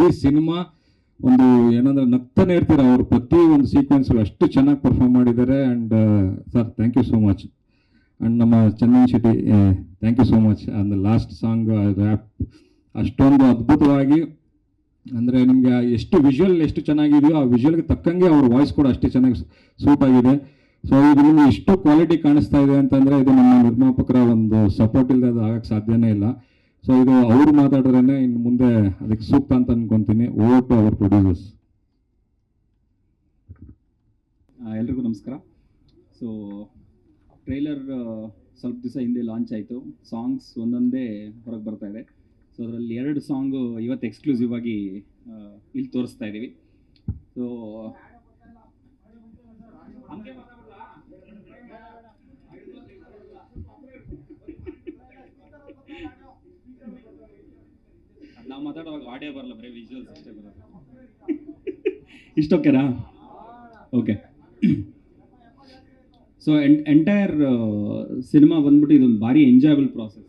ಇಡೀ ಸಿನಿಮಾ ಒಂದು ಏನಂದ್ರೆ ನಗ್ತಾನೆ ಇರ್ತೀರ ಅವರು ಪ್ರತಿ ಒಂದು ಸೀಕ್ವೆನ್ಸ್ ಅಷ್ಟು ಚೆನ್ನಾಗಿ ಪರ್ಫಾರ್ಮ್ ಮಾಡಿದ್ದಾರೆ and sir thank you so much and ನಮ್ಮ Chandan Shetty thank you so much and last song rap ಅಷ್ಟೊಂದು ಅದ್ಭುತವಾಗಿ, ಅಂದರೆ ನಿಮಗೆ ಎಷ್ಟು ವಿಜುವಲ್ ಎಷ್ಟು ಚೆನ್ನಾಗಿದೆಯೋ ಆ ವಿಷುವಲ್ಗೆ ತಕ್ಕಂಗೆ ಅವ್ರ ವಾಯ್ಸ್ ಕೂಡ ಅಷ್ಟೇ ಚೆನ್ನಾಗಿ ಸೂಟ್ ಆಗಿದೆ. ಸೊ ಇದು ನಿಮಗೆ ಇಷ್ಟು ಕ್ವಾಲಿಟಿ ಕಾಣಿಸ್ತಾ ಇದೆ ಅಂತಂದರೆ ಇದು ನಮ್ಮ ನಿರ್ಮಾಪಕರ ಒಂದು ಸಪೋರ್ಟ್ ಇಲ್ಲದೆ ಅದು ಆಗಕ್ಕೆ ಸಾಧ್ಯನೇ ಇಲ್ಲ. ಸೊ ಇದು ಅವ್ರು ಮಾತಾಡಿದ್ರೇ ಇನ್ನು ಮುಂದೆ ಅದಕ್ಕೆ ಸೂಕ್ತ ಅಂತ ಅನ್ಕೊಂತೀನಿ ಓವರ್ ಟು ಅವರ್ ಪ್ರೊಡ್ಯೂಸರ್ಸ್. ಎಲ್ರಿಗೂ ನಮಸ್ಕಾರ. ಸೊ ಟ್ರೈಲರ್ ಸ್ವಲ್ಪ ದಿವಸ ಹಿಂದೆ ಲಾಂಚ್ ಆಯಿತು. ಸಾಂಗ್ಸ್ ಒಂದೊಂದೇ ಹೊರಗೆ ಬರ್ತಾ ಇದೆ. ಸೊ ಅದರಲ್ಲಿ ಎರಡು ಸಾಂಗು ಇವತ್ತು ಎಕ್ಸ್ಕ್ಲೂಸಿವ್ ಆಗಿ ಇಲ್ಲಿ ತೋರಿಸ್ತಾ ಇದ್ದೀವಿ ಸೊ ನಾವು ಮಾತಾಡುವಾಗ ಆಡಿಯೋ ಬರಲ್ಲ, ಬರೀ ವಿಜುವಲ್ಸ್ ಅಷ್ಟೇ ಬರೋದು ಇಷ್ಟೋಕೆನಾ? ಓಕೆ ಸೊ ಎಂಟೈರ್ ಸಿನಿಮಾ ಬಂದ್ಬಿಟ್ಟು ಇದೊಂದು ಭಾರಿ ಎಂಜಾಯಬಲ್ ಪ್ರಾಸೆಸ್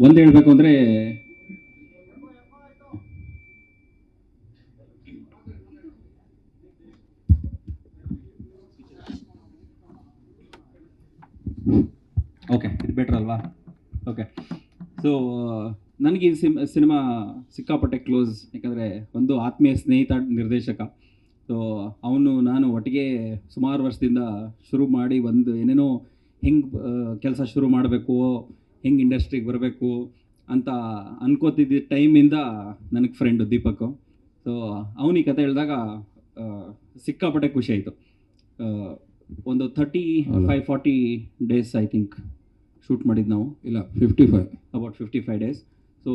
ಒಂದು ಹೇಳಬೇಕು ಅಂದರೆ ಓಕೆ ಇದು ಬೆಟ್ರ್ ಅಲ್ವಾ? ಓಕೆ ಸೊ ನನಗೆ ಈ ಸಿಮ್ ಸಿನಿಮಾ ಸಿಕ್ಕಾಪಟ್ಟೆ ಕ್ಲೋಸ್ ಯಾಕಂದರೆ ಒಂದು ಆತ್ಮೀಯ ಸ್ನೇಹಿತ ನಿರ್ದೇಶಕ. ಸೊ ಅವನು ನಾನು ಒಟ್ಟಿಗೆ ಸುಮಾರು ವರ್ಷದಿಂದ ಶುರು ಮಾಡಿ ಒಂದು ಏನೇನೋ ಹೆಂಗೆ ಕೆಲಸ ಶುರು ಮಾಡಬೇಕು ಹೆಂಗೆ ಇಂಡಸ್ಟ್ರಿಗೆ ಬರಬೇಕು ಅಂತ ಅನ್ಕೋತಿದ್ದ ಟೈಮಿಂದ ನನಗೆ ಫ್ರೆಂಡು ದೀಪಕ್. ಸೊ ಅವನಿಗೆ ಕತೆ ಹೇಳಿದಾಗ ಸಿಕ್ಕಾಪಟ್ಟೆ ಖುಷಿ ಆಯಿತು. ಒಂದು thirty five forty days I think shoot ಮಾಡಿದ್ದು ನಾವು. ಇಲ್ಲ fifty five about fifty five days so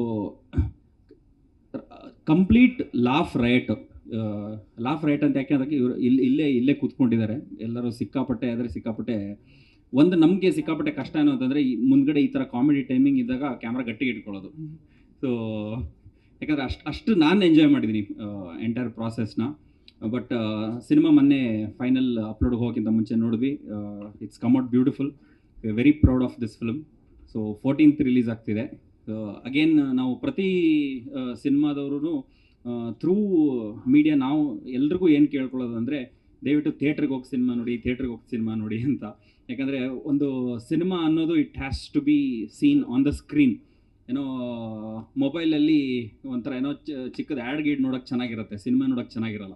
complete laugh right laugh right ಅಂತ ಯಾಕೆ ಅದಕ್ಕೆ ಇವರು ಇಲ್ಲಿ ಇಲ್ಲೇ ಇಲ್ಲೇ ಕೂತ್ಕೊಂಡಿದ್ದಾರೆ. ಎಲ್ಲರೂ ಸಿಕ್ಕಾಪಟ್ಟೆ ಆದರೆ ಸಿಕ್ಕಾಪಟ್ಟೆ, ಒಂದು ನಮಗೆ ಸಿಕ್ಕಾಪಟ್ಟೆ ಕಷ್ಟ ಏನು ಅಂತಂದರೆ ಈ ಮುಂದ್ಗಡೆ ಈ ಥರ ಕಾಮಿಡಿ ಟೈಮಿಂಗ್ ಇದ್ದಾಗ ಕ್ಯಾಮ್ರಾ ಗಟ್ಟಿಗೆ ಇಟ್ಕೊಳ್ಳೋದು. ಸೊ ಯಾಕಂದರೆ ಅಷ್ಟು ಅಷ್ಟು ನಾನು ಎಂಜಾಯ್ ಮಾಡಿದ್ದೀನಿ ಎಂಟೈರ್ ಪ್ರಾಸೆಸ್ನ ಬಟ್ ಸಿನಿಮಾ ಮೊನ್ನೆ ಫೈನಲ್ ಅಪ್ಲೋಡ್ ಹೋಗೋಕ್ಕಿಂತ ಮುಂಚೆ ನೋಡಿದ್ವಿ. It's come out beautiful very proud of this film so fourteenth release ಆಗ್ತಿದೆ. ಅಗೇನ್ ನಾವು ಪ್ರತಿ ಸಿನಿಮಾದವ್ರು ಥ್ರೂ ಮೀಡಿಯಾ ನಾವು ಎಲ್ರಿಗೂ ಏನು ಕೇಳ್ಕೊಳ್ಳೋದಂದರೆ ದಯವಿಟ್ಟು ಥಿಯೇಟ್ರಿಗೆ ಹೋಗಿ ಸಿನಿಮಾ ನೋಡಿ ಥಿಯೇಟ್ರಿಗೆ ಹೋಗಿ ಸಿನಿಮಾ ನೋಡಿ ಅಂತ. ಯಾಕಂದರೆ ಒಂದು ಸಿನಿಮಾ ಅನ್ನೋದು it has to be seen on the screen ಏನೋ, ಮೊಬೈಲಲ್ಲಿ ಒಂಥರ ಏನೋ ಚಿಕ್ಕದ ಆ್ಯಡ್ ಗೀಡ್ ನೋಡೋಕೆ ಚೆನ್ನಾಗಿರುತ್ತೆ, ಸಿನಿಮಾ ನೋಡೋಕೆ ಚೆನ್ನಾಗಿರಲ್ಲ.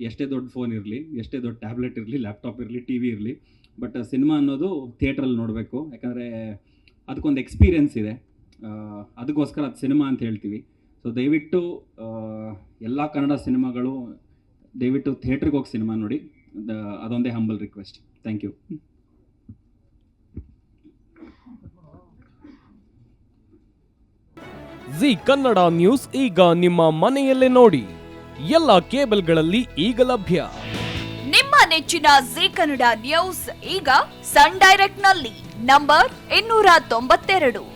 ಎಷ್ಟೇ ದೊಡ್ಡ ಫೋನ್ ಇರಲಿ, ಎಷ್ಟೇ ದೊಡ್ಡ ಟ್ಯಾಬ್ಲೆಟ್ ಇರಲಿ ಲ್ಯಾಪ್ಟಾಪ್ ಇರಲಿ ಟಿ ವಿ ಇರಲಿ ಬಟ್ ಸಿನಿಮಾ ಅನ್ನೋದು ಥಿಯೇಟ್ರಲ್ಲಿ ನೋಡಬೇಕು. ಯಾಕಂದರೆ, ಅದಕ್ಕೊಂದು ಎಕ್ಸ್ಪೀರಿಯೆನ್ಸ್ ಇದೆ. ಅದಕ್ಕೋಸ್ಕರ ಅದು ಸಿನಿಮಾ ಅಂತ ಹೇಳ್ತೀವಿ. ಸೊ ದಯವಿಟ್ಟು ಎಲ್ಲ ಕನ್ನಡ ಸಿನಿಮಾಗಳು ದಯವಿಟ್ಟು ಥಿಯೇಟ್ರಿಗೆ ಹೋಗಿ ಸಿನಿಮಾ ನೋಡಿ. ದ- ಅದೊಂದೇ humble request thank you Zee Kannada news ಈಗ ನಿಮ್ಮ ಮನೆಯಲ್ಲೇ ನೋಡಿ. ಎಲ್ಲ ಕೇಬಲ್ಗಳಲ್ಲಿ ಈಗ ಲಭ್ಯ. ನಿಮ್ಮ ನೆಚ್ಚಿನ ಜಿ ಕನ್ನಡ ನ್ಯೂಸ್ ಈಗ ಸನ್ ಡೈರೆಕ್ಟ್ನಲ್ಲಿ ನಂಬರ್ ಇನ್ನೂರ ತೊಂಬತ್ತೆರಡು.